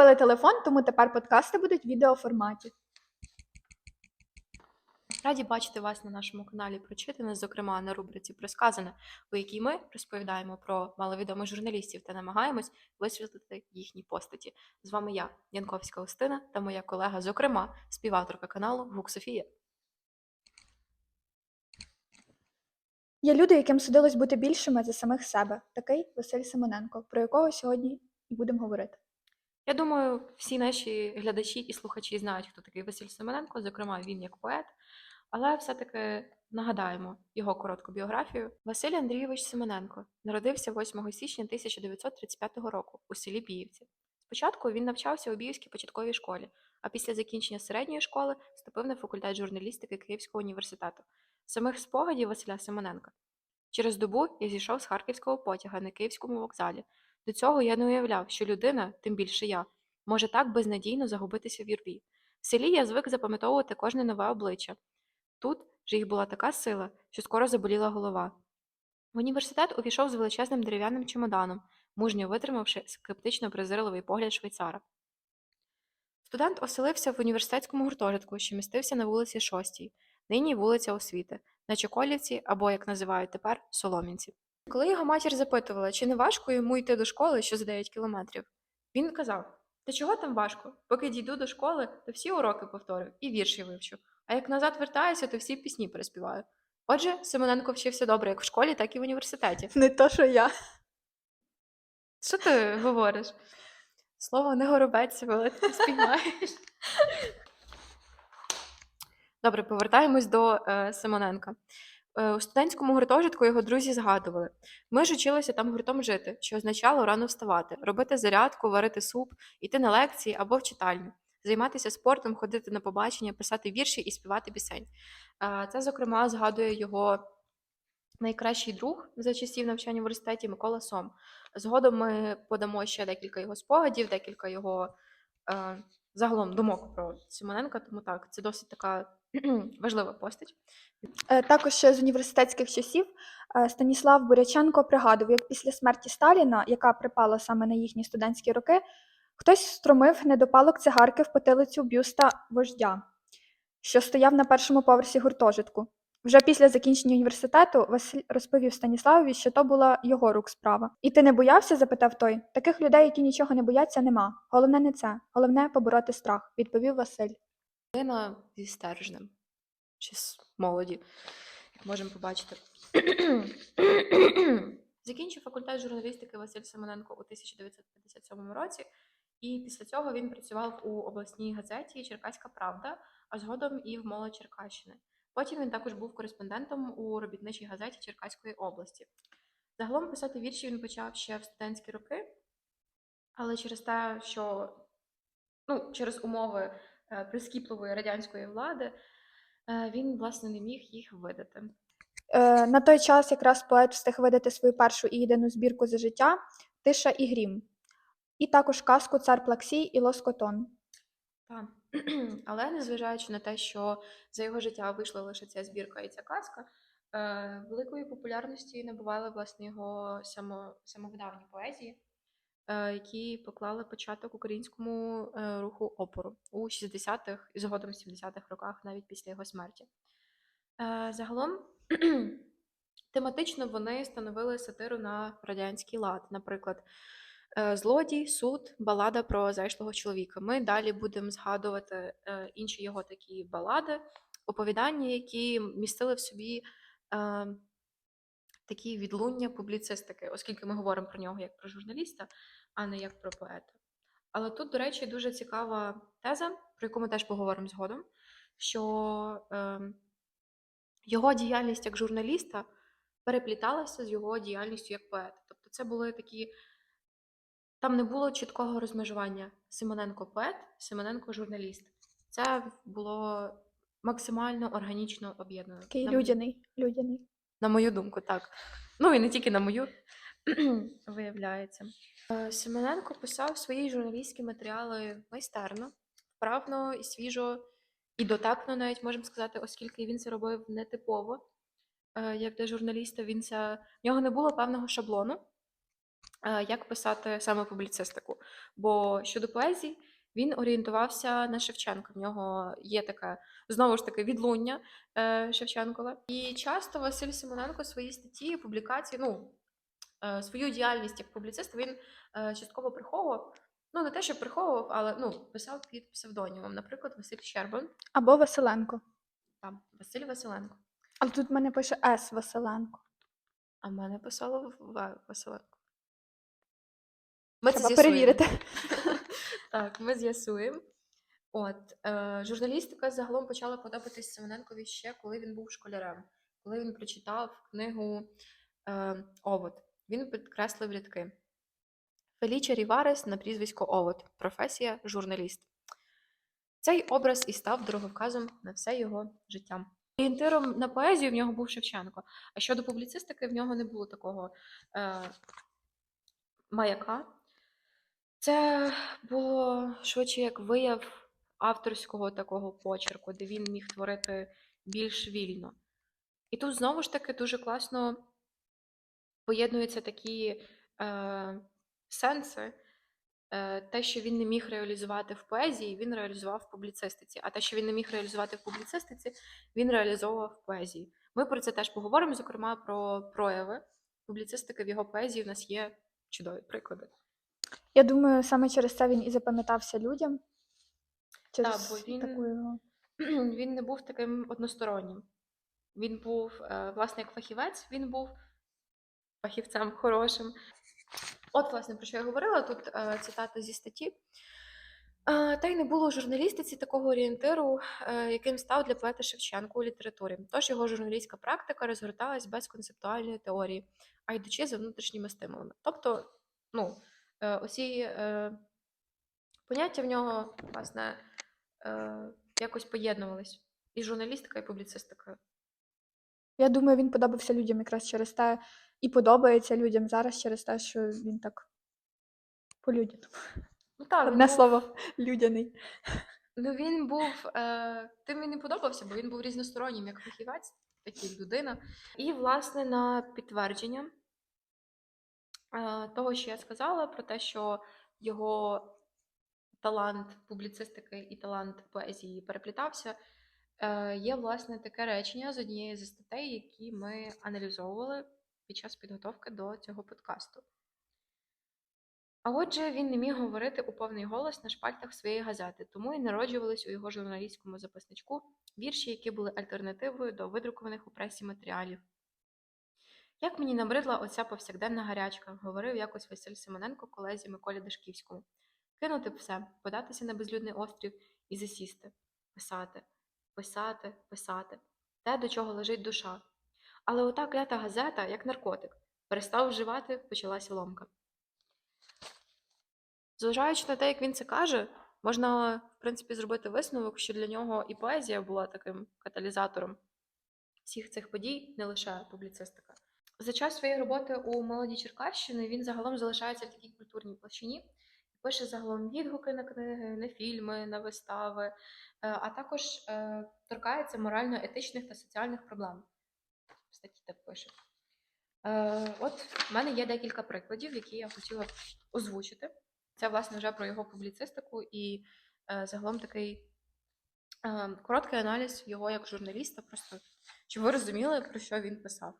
купили телефон, тому тепер подкасти будуть в відеоформаті. Раді бачити вас на нашому каналі Прочитане, зокрема на рубриці Просказане, у якій ми розповідаємо про маловідомих журналістів та намагаємось висвітлити їхні постаті. З вами я, Янковська Устина, та моя колега, зокрема, співавторка каналу Гук Софія. Є люди, яким судилось бути більшими за самих себе. Такий Василь Симоненко, про якого сьогодні і будемо говорити. Я думаю, всі наші глядачі і слухачі знають, хто такий Василь Семененко, зокрема, він як поет. Але все-таки нагадаємо його коротку біографію. Василь Андрійович Семененко народився 8 січня 1935 року у селі Біївці. Спочатку він навчався у Біївській початковій школі, а після закінчення середньої школи вступив на факультет журналістики Київського університету. Самих спогадів Василя Семененка. Через добу я зійшов з харківського потяга на київському вокзалі. До цього я не уявляв, що людина, тим більше я, може так безнадійно загубитися в юрбі. В селі я звик запам'ятовувати кожне нове обличчя. Тут же їх була така сила, що скоро заболіла голова. В університет увійшов з величезним дерев'яним чемоданом, мужньо витримавши скептично презирливий погляд швейцара. Студент оселився в університетському гуртожитку, що містився на вулиці Шостій, нині вулиця Освіти, на Чоколівці або, як називають тепер, Соломінці. Коли його матір запитувала, чи не важко йому йти до школи, що за 9 кілометрів, він казав: Та чого там важко? Поки дійду до школи, то всі уроки повторю і вірші вивчу. А як назад вертаюся, то всі пісні переспіваю. Отже, Симоненко вчився добре як в школі, так і в університеті. Не то, що я. Що ти говориш? Слово не горобець, але ти спіймаєш. Добре, повертаємось до е, Симоненка. Е, у студентському гуртожитку його друзі згадували. Ми ж училися там гуртом жити, що означало рано вставати, робити зарядку, варити суп, йти на лекції або в читальню, займатися спортом, ходити на побачення, писати вірші і співати пісень. Е, це, зокрема, згадує його найкращий друг за часів навчання в університеті Микола Сом. Згодом ми подамо ще декілька його спогадів, декілька його е, загалом думок про Симоненка, тому так, це досить така важлива постать. Е, Також ще з університетських часів е, Станіслав Буряченко пригадував, як після смерті Сталіна, яка припала саме на їхні студентські роки, хтось встромив недопалок цигарки в потилицю бюста вождя, що стояв на першому поверсі гуртожитку. Вже після закінчення університету Василь розповів Станіславові, що то була його рук справа. І ти не боявся? запитав той. Таких людей, які нічого не бояться, нема. Головне не це, головне побороти страх, відповів Василь. Людина зі стержнем чи з молоді, як можемо побачити. Закінчив факультет журналістики Василь Семененко у 1957 році, і після цього він працював у обласній газеті Черкаська Правда, а згодом і в молодь Черкащини. Потім він також був кореспондентом у робітничій газеті Черкаської області. Загалом писати вірші він почав ще в студентські роки, але через те, що ну, через умови прискіпливої радянської влади е, він, власне, не міг їх видати. Е, на той час якраз поет встиг видати свою першу і єдину збірку за життя Тиша і грім, і також казку Цар Плаксій і Лоскотон. Так. Але незважаючи на те, що за його життя вийшла лише ця збірка і ця казка, е, великої популярності набували власне його само, самовидавні поезії, е, які поклали початок українському е, руху опору у 60-х і згодом 70-х роках, навіть після його смерті. Е, Загалом тематично вони становили сатиру на радянський лад, наприклад. Е, Злодій, суд, балада про зайшлого чоловіка. Ми далі будемо згадувати е, інші його такі балади, оповідання, які містили в собі е, такі відлуння публіцистики, оскільки ми говоримо про нього як про журналіста, а не як про поета. Але тут, до речі, дуже цікава теза, про яку ми теж поговоримо згодом, що е, його діяльність як журналіста перепліталася з його діяльністю як поета. Тобто це були такі. Там не було чіткого розмежування Симоненко поет, Симоненко журналіст. Це було максимально органічно об'єднано. Такий на, мою- людяний, людяний. на мою думку, так. Ну і не тільки на мою, виявляється. Е, Симоненко писав свої журналістські матеріали майстерно, вправно і свіжо, і дотепно, навіть можемо сказати, оскільки він це робив нетипово. Е, Як для журналіста, він це... в нього не було певного шаблону. е, як писати саме публіцистику. Бо щодо поезії, він орієнтувався на Шевченка. В нього є таке знову ж таки відлуння Шевченкове. І часто Василь Симоненко свої статті, публікації, ну свою діяльність як публіцист він е, частково приховував. Ну, не те, що приховував, але ну, писав під псевдонімом. Наприклад, Василь Щербан, Або Василенко. там Василь Василенко. Але тут в мене пише С. Василенко. А в мене писало В- Василенко. Ми Треба з'ясуємо. перевірити. Так, ми з'ясуємо. От, е, журналістика загалом почала подобатись Семененкові ще, коли він був школярем, коли він прочитав книгу е, Овод. Він підкреслив рядки. Феліче Ріварес на прізвисько Овод, професія журналіст. Цей образ і став дороговказом на все його життя. Орієнтиром на поезію в нього був Шевченко. А щодо публіцистики, в нього не було такого е, маяка. Це було швидше як вияв авторського такого почерку, де він міг творити більш вільно. І тут знову ж таки дуже класно поєднуються такі е, сенси. Е, те, що він не міг реалізувати в поезії, він реалізував в публіцистиці. А те, що він не міг реалізувати в публіцистиці, він реалізовував в поезії. Ми про це теж поговоримо, зокрема про прояви публіцистики в його поезії. В нас є чудові приклади. Я думаю, саме через це він і запам'ятався людям. Через бо він- таку його. він не був таким одностороннім. Він був, е, власне, як фахівець, він був фахівцем хорошим. От, власне, про що я говорила, тут е, цитата зі статті. Е, Та й не було у журналістиці такого орієнтиру, е, яким став для поета Шевченко у літературі. Тож його журналістська практика розгорталась без концептуальної теорії, а йдучи за внутрішніми стимулами. Тобто, ну, оці е, поняття в нього, власне, якось поєднувались. І журналістика, і публіцистика. Я думаю, він подобався людям якраз через те, і подобається людям зараз через те, що він так по-людяному. Ну так, Одне був- слово людяний. Ну, він був е, тим мені подобався, бо він був різностороннім як фахівець, так і людина. І, власне, на підтвердження е, того, що я сказала, про те, що його талант публіцистики і талант поезії переплітався, е, є, власне, таке речення з однієї зі статей, які ми аналізовували під час підготовки до цього подкасту. А отже, він не міг говорити у повний голос на шпальтах своєї газети, тому і народжувались у його журналістському записничку вірші, які були альтернативою до видрукованих у пресі матеріалів. Як мені набридла оця повсякденна гарячка, говорив якось Василь Симоненко колезі Миколі Дашківському. Кинути б все, податися на безлюдний острів і засісти, писати, писати, писати, те, до чого лежить душа. Але ота клята газета, як наркотик, перестав вживати, почалася ломка. Зважаючи на те, як він це каже, можна, в принципі, зробити висновок, що для нього і поезія була таким каталізатором всіх цих подій, не лише публіцистика. За час своєї роботи у молоді Черкащини він загалом залишається в такій культурній площині, пише загалом відгуки на книги, на фільми, на вистави, е, а також е, торкається морально-етичних та соціальних проблем. В статті так пише. Е, От в мене є декілька прикладів, які я хотіла б озвучити. Це, власне, вже про його публіцистику і е, загалом такий е, короткий аналіз його як журналіста, просто щоб ви розуміли, про що він писав.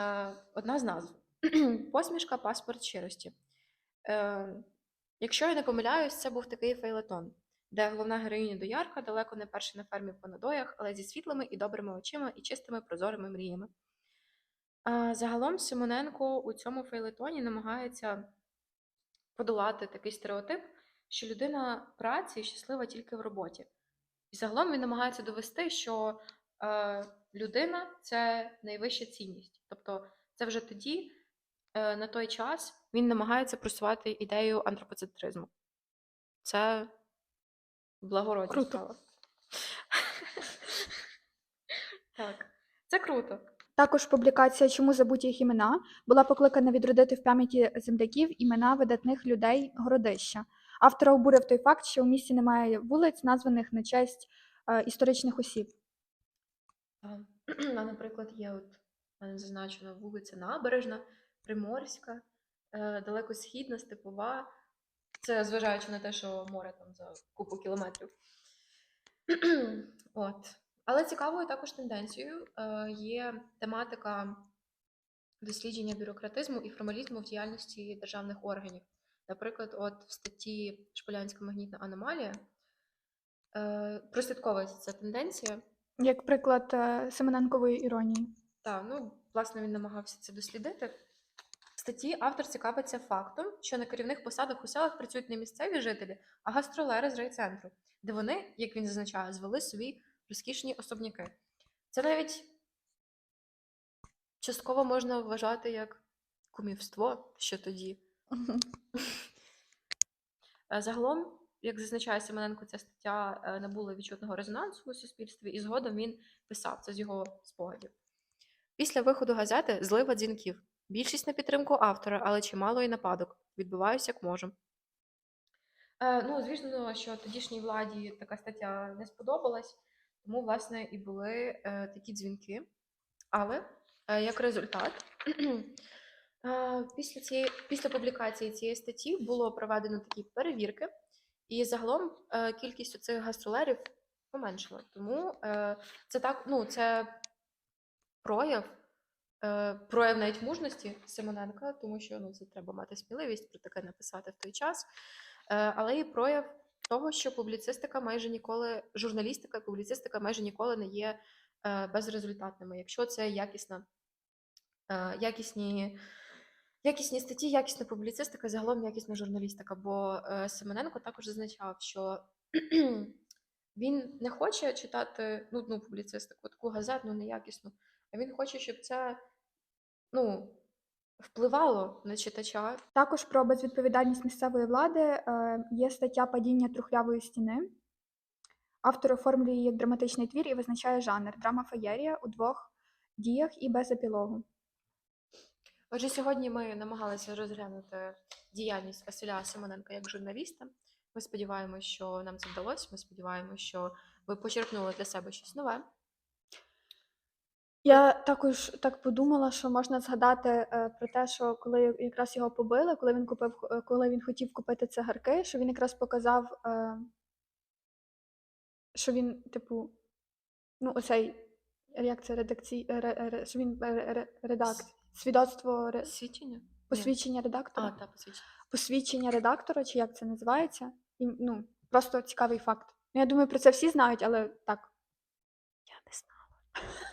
Е, одна з назв: Посмішка, паспорт щирості. Е, якщо я не помиляюсь, це був такий фейлетон, де головна героїня доярка далеко не перша на фермі по надоях, але зі світлими і добрими очима і чистими прозорими мріями. А загалом Симоненко у цьому фейлетоні намагається подолати такий стереотип, що людина праці щаслива тільки в роботі. І загалом він намагається довести, що е, людина це найвища цінність. Тобто, це вже тоді, е, на той час, він намагається просувати ідею антропоцентризму. Це благородна Круто. справа. Так, це круто. Також публікація Чому забуті їх імена була покликана відродити в пам'яті земляків імена видатних людей Городища. Автора обурив той факт, що у місті немає вулиць, названих на честь е, історичних осіб. А, наприклад, є от мене зазначена вулиця Набережна, Приморська, е, далекосхідна, степова. Це зважаючи на те, що море там за купу кілометрів. От. Але цікавою також тенденцією е, є тематика дослідження бюрократизму і формалізму в діяльності державних органів. Наприклад, от в статті Шполянська магнітна аномалія е, прослідковується ця тенденція. Як приклад е, Семененкової іронії. Так, ну, власне, він намагався це дослідити. Статті автор цікавиться фактом, що на керівних посадах у селах працюють не місцеві жителі, а гастролери з райцентру, де вони, як він зазначає, звели собі розкішні особняки. Це навіть частково можна вважати як кумівство ще тоді. Е, Загалом, як зазначає Семененко, ця стаття е, набула відчутного резонансу у суспільстві, і згодом він писав це з його спогадів. Після виходу газети злива дзвінків. Більшість на підтримку автора, але чимало і нападок. Відбиваюсь як можу. Е, ну, звісно, що тодішній владі така стаття не сподобалась, тому, власне, і були е, такі дзвінки. Але е, як результат, е, після, цієї, після публікації цієї статті було проведено такі перевірки, і загалом е, кількість цих гастролерів поменшила. Тому е, це так, ну, це прояв, прояв навіть мужності Симоненка, тому що ну, це треба мати сміливість про таке написати в той час. Е, але і прояв того, що публіцистика майже ніколи, журналістика і публіцистика майже ніколи не є е, безрезультатними, якщо це якісна, е, якісні. Якісні статті, якісна публіцистика, загалом якісна журналістика. Бо е, Семененко також зазначав, що він не хоче читати нудну публіцистику, таку газетну, неякісну, а він хоче, щоб це ну, впливало на читача. Також про безвідповідальність місцевої влади е, є стаття Падіння трухлявої стіни. Автор оформлює її як драматичний твір і визначає жанр драма феєрія у двох діях і без епілогу. Отже, сьогодні ми намагалися розглянути діяльність Василя Симоненка як журналіста. Ми сподіваємося, що нам це вдалося. Ми сподіваємося, що ви почерпнули для себе щось нове. Я також так подумала, що можна згадати е, про те, що коли якраз його побили, коли він купив, е, коли він хотів купити цигарки, що він якраз показав, е, що він, типу, ну, оцей, як це редакцій, ре, ре, що він е, ре, редак, свідоцтво, ре, Свідчення? Посвідчення редактора. А, та посвідчення. посвідчення редактора, чи як це називається. І, ну, просто цікавий факт. Ну, я думаю, про це всі знають, але так. Я не знала.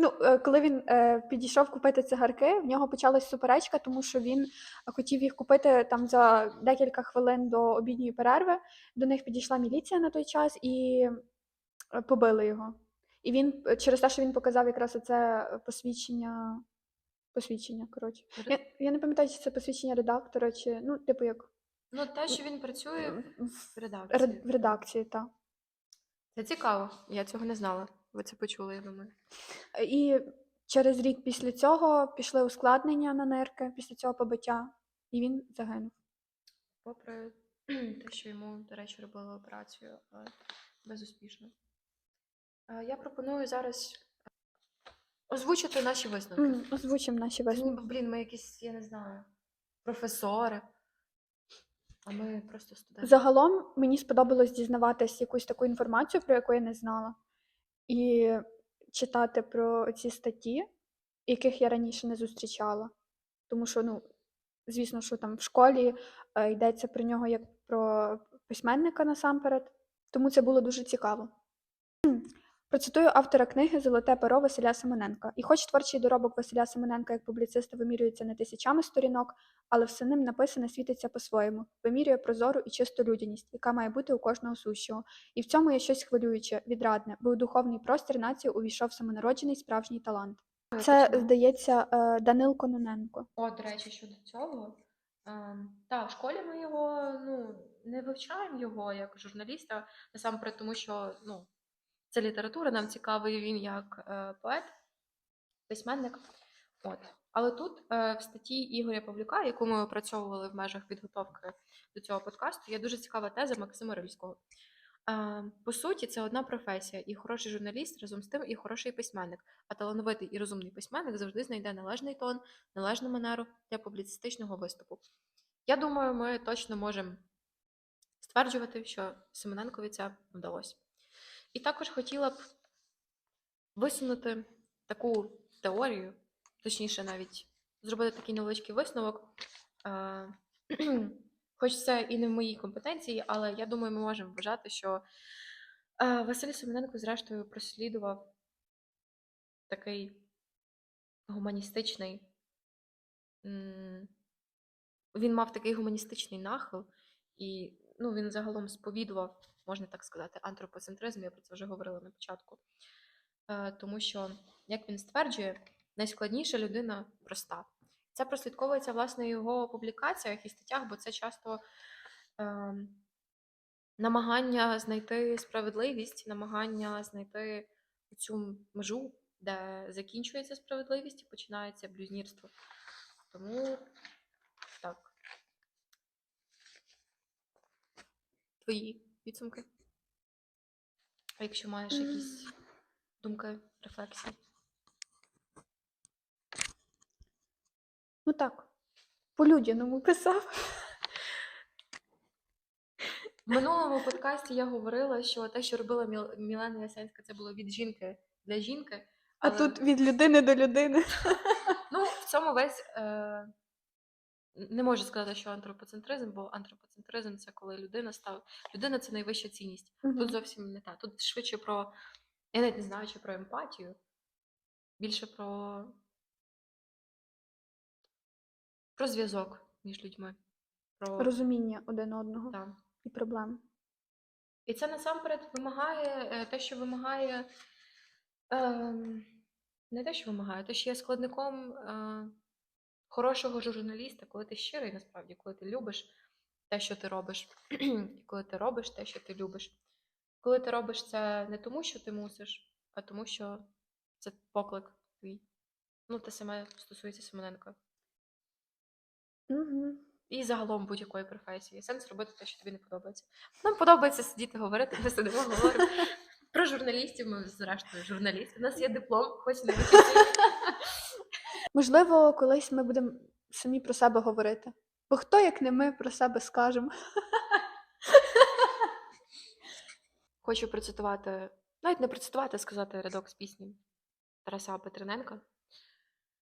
Ну, е, коли він е, підійшов купити цигарки, в нього почалась суперечка, тому що він хотів їх купити там за декілька хвилин до обідньої перерви. До них підійшла міліція на той час і е, побили його. І він через те, що він показав якраз оце посвідчення. Посвідчення, коротше. Я, я не пам'ятаю, чи це посвідчення редактора, чи ну, типу, як Ну, те, що він працює в редакції. в редакції, так. Це цікаво. Я цього не знала. Ви це почули, я думаю. І через рік після цього пішли ускладнення на нирки після цього побиття, і він загинув. Попри те, що йому, до речі, робили операцію, але безуспішно. Е, Я пропоную зараз озвучити наші висновки. М, Озвучимо наші Та ніби, висновки. блін, ми якісь, я не знаю, професори, а ми просто студенти. Загалом мені сподобалось дізнаватись якусь таку інформацію, про яку я не знала, і читати про ці статті, яких я раніше не зустрічала. Тому що, ну, звісно, що там в школі е, йдеться про нього як про письменника насамперед, тому це було дуже цікаво. Процитую автора книги Золоте перо Василя Семененка. І хоч творчий доробок Василя Семененка як публіциста вимірюється не тисячами сторінок, але все ним написане світиться по-своєму, вимірює прозору і чисту людяність, яка має бути у кожного сущого. І в цьому є щось хвилююче, відрадне, бо у духовний простір нації увійшов самонароджений справжній талант. Це, здається, е, Данил Кононенко. О, до речі, щодо цього. ем, Та, в школі ми його ну, не вивчаємо його як журналіста, насамперед, тому що ну, це література, нам цікавий він як е, поет, письменник. От. Але тут е, в статті Ігоря Павлюка, яку ми опрацьовували в межах підготовки до цього подкасту, є дуже цікава теза Максима Рильського. По суті, це одна професія, і хороший журналіст разом з тим і хороший письменник. А талановитий і розумний письменник завжди знайде належний тон, належну манеру для публіцистичного виступу. Я думаю, ми точно можемо стверджувати, що Семененкові це вдалося. І також хотіла б висунути таку теорію, точніше, навіть зробити такий невеличкий висновок. Е, Хоч це і не в моїй компетенції, але я думаю, ми можемо вважати, що е, Василь Семененко, зрештою, прослідував такий гуманістичний. Він мав такий гуманістичний нахил, і ну, він загалом сповідував, можна так сказати, антропоцентризм, я про це вже говорила на початку. Е, Тому що, як він стверджує, найскладніша людина проста. Це прослідковується власне його публікаціях і статтях, бо це часто е, намагання знайти справедливість, намагання знайти цю межу, де закінчується справедливість і починається блюзнірство. Тому так. Твої підсумки. А якщо маєш якісь думки, рефлексії? Ну так, по-людяному писав. В минулому подкасті я говорила, що те, що робила Міл- Мілена Ясенська, це було від жінки для жінки. А тут від людини до людини. Ну, в цьому весь е, не можу сказати, що антропоцентризм, бо антропоцентризм це коли людина став. Людина це найвища цінність. Тут зовсім не так. Тут швидше про. Я навіть не знаю, чи про емпатію, більше про. Про зв'язок між людьми. Про... Розуміння один одного Так. і проблем. І це насамперед вимагає е, те, що вимагає. ем, не те, що вимагає, те, що є складником е, хорошого журналіста, коли ти щирий, насправді, коли ти любиш те, що ти робиш, і коли ти робиш те, що ти любиш. Коли ти робиш це не тому, що ти мусиш, а тому, що це поклик твій. Ну, те саме стосується Семененка. Угу. І загалом будь-якої професії. Сенс робити те, що тобі не подобається. Нам подобається сидіти говорити, ми сидимо, говоримо. Про журналістів ми зрештою журналісти. У нас є диплом, хоч не офіційний. Можливо, колись ми будемо самі про себе говорити. Бо хто, як не ми, про себе скажемо? Хочу процитувати, навіть не процитувати, а сказати рядок з пісні Тараса Петрененка.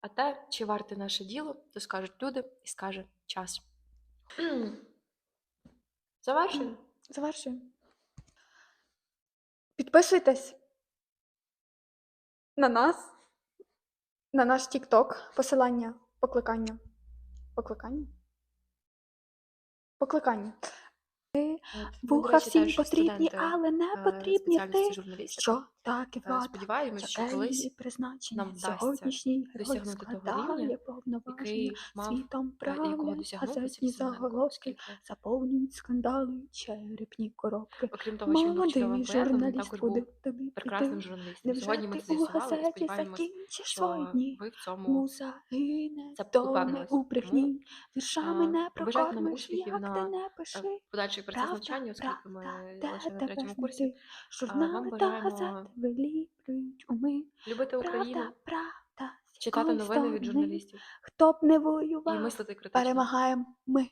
А те, чи варте наше діло, то скажуть люди і скаже час. Завершуємо. Завершуємо. Підписуйтесь на нас, на наш TikTok, посилання, покликання. Покликання? Покликання. Вуха всім теж потрібні, але не е, потрібні ти, що так і Е, влада. Сподіваємось, що колись призначення нам вдасться сьогоднішній досягнути того рівня, який мав світом е, правлять, газетні заголовки заповнюють скандали, черепні коробки. окрім того, що Молодий журналіст буде тобі прекрасним журналістом. Сьогодні ми це з'ясували сподіваємось, що ви в цьому це у брехні, віршами не прокормиш, як ти не пиши. подальший процес навчання, оскільки ми лише на третьому курсі. та бажаємо. Любити Україну, читати новини від журналістів Хто б не і воював, критично. перемагаємо ми.